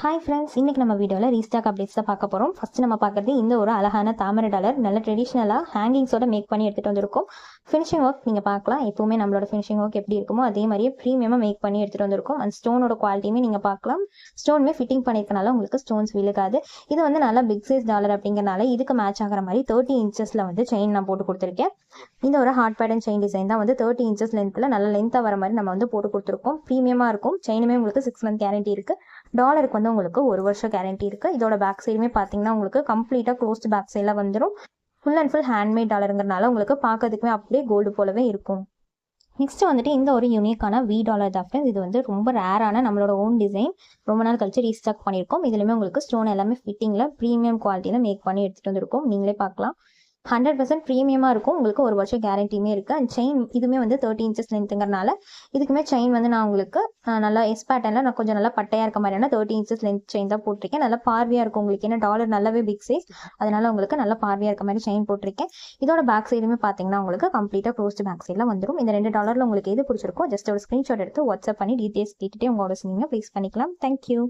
Hi friends இன்றைக்கி நம்ம வீடியோவில் ரீஸ்டாக் அப்டேட்ஸ் தான் பார்க்க போகிறோம் ஃபஸ்ட்டு நம்ம பார்க்குறது இந்த ஒரு அழகான தாமரை டாலர் நல்ல ட்ரெடிஷ்னலாக ஹேங்கிங்ஸோட மேக் பண்ணி எடுத்துகிட்டு வந்திருக்கோம். ஃபினிஷிங் ஒர்க் நீங்கள் பார்க்கலாம். எப்போவுமே நம்மளோட ஃபினிஷிங் ஒர்க் எப்படி இருக்குமோ அதே மாதிரியே ப்ரீமியமாக மேக் பண்ணி எடுத்துகிட்டு வந்திருக்கோம். அந்த ஸ்டோனோட குவாலிட்டியுமே நீங்கள் பார்க்கலாம். ஸ்டோனுமே ஃபிட்டிங் பண்ணியிருக்கனால உங்களுக்கு ஸ்டோன்ஸ் விழுகாது. இது வந்து நல்லா பிக் சைஸ் டாலர் அப்படிங்கிறனால இதுக்கு மேட்ச் ஆகிற மாதிரி தேர்ட்டி இன்ச்சஸில் வந்து செயின் நான் போட்டு கொடுத்துருக்கேன். இந்த ஒரு ஹார்ட் பேட்டன் செயின் டிசைன் தான் வந்து தேர்ட்டி இன்ச்சஸ் லென்த்தில் நல்ல லென்த்தாக வர மாதிரி நம்ம வந்து போட்டு கொடுத்துருக்கோம். ப்ரீமியமாக இருக்கும். செயினுமே உங்களுக்கு சிக்ஸ் மந்த் கேரண்டி இருக்குது டாலருக்கு வந்து உங்களுக்கு ஒரு வருஷம் கேரண்டி இருக்குது இதோட பேக் சைடுமே பார்த்தீங்கன்னா உங்களுக்கு கம்ப்ளீட்டாக க்ளோஸ்ட் பேக் சைடில் வந்துடும் ஃபுல் அண்ட் ஃபுல் ஹேண்ட்மேட் டாலருங்கிறனால உங்களுக்கு பார்க்கறதுக்குமே அப்படியே கோல்டு போலவே இருக்கும். நெக்ஸ்ட் வந்துட்டு இந்த ஒரு யூனிக்கான வி டாலர் தான் ஃப்ரெண்ட்ஸ் இது வந்து ரொம்ப ரேரான நம்மளோட ஓன் டிசைன் ரொம்ப நாள் கழிச்சு ரீஸ்டாக் பண்ணியிருக்கோம். இதுலையுமே உங்களுக்கு ஸ்டோன் எல்லாமே ஃபிட்டிங்கில் ப்ரீமியம் குவாலிட்டியில் மேக் பண்ணி எடுத்துகிட்டு வந்திருக்கோம். நீங்களே பார்க்கலாம். ஹண்ட்ரட் பர்சன்ட் ப்ரீமியமாக இருக்கும். உங்களுக்கு ஒரு வருஷம் கேரண்டியுமே இருக்குது அண்ட் செயின் இதுவுமே வந்து தேர்ட்டி இன்ச்சஸ் லென்த்துங்கிறனால இதுக்குமே செயின் வந்து நான் உங்களுக்கு நல்லா எஸ் பேட்டர்னில் நான் கொஞ்சம் நல்லா பட்டையாக இருக்க மாதிரியான தேர்ட்டி இன்ச்சஸ் லென்த் செயின் தான் போட்டிருக்கேன். நல்லா பார்வையாக இருக்கும் உங்களுக்கு. ஏன்னா டாலர் நல்லாவே பிக் சைஸ் அதனால உங்களுக்கு நல்லா பார்வையாக இருக்க மாதிரி செயின் போட்டிருக்கேன். இதோட பேக் சைடுமே பார்த்தீங்கன்னா உங்களுக்கு கம்ப்ளீட்டாக க்ளோஸ்ட் பேக் சைடில் வந்துடும் இந்த ரெண்டு டாலரில் உங்களுக்கு எது பிடிச்சிருக்கோ ஜஸ்ட் ஒரு ஸ்க்ரீன்ஷாட் எடுத்து வாட்ஸ்அப் பண்ணி டீட்டெயில்ஸ் கேட்டுகிட்டே உங்களோட சொன்னீங்க ப்ளீஸ் பண்ணிக்கலாம். தேங்க்யூ